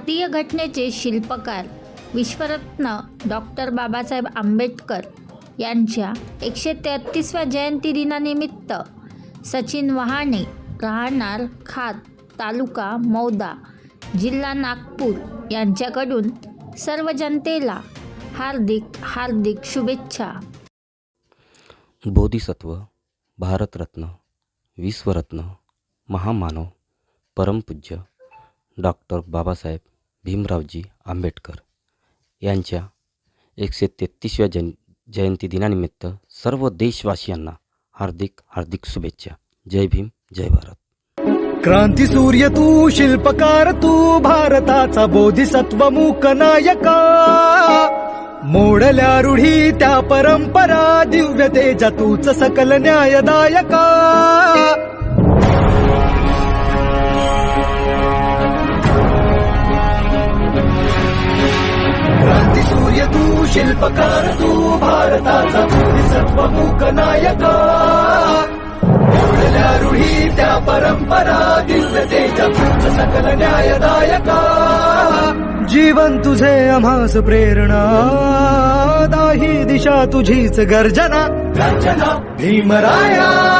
भारतीय घटनेचे शिल्पकार विश्वरत्न डॉक्टर बाबासाहेब आंबेडकर यांच्या एकशे तेहत्तीसव्या जयंती दिनानिमित्त सचिन वहाणे राहणार खात तालुका मौदा जिल्हा नागपूर यांच्याकडून सर्व जनतेला हार्दिक हार्दिक शुभेच्छा. बोधिसत्व भारतरत्न विश्वरत्न महामानव परमपूज्य डॉक्टर बाबासाहेब भीमरावजी आंबेडकर यांच्या एकशे तेहत्तीसव्या जन जयंती दिनानिमित्त सर्व देशवासियांना हार्दिक हार्दिक शुभेच्छा. जय भीम जय भारत. क्रांती सूर्य तू शिल्पकार तू भारताचा बोधिसत्व मूक नायका. मोडल्या रूढी त्या परंपरा दिव्य तेजा तूच सकल न्यायदायका. शिल्पकार तू भारताचा सर्वमुख मूक नायका. मोडल्या रूढी त्या परंपरा दिव्य तेजा सकल न्यायदायका. जीवन तुझे आम्हास प्रेरणा दाही दिशा तुझीच गर्जना. गर्जना भीमराया.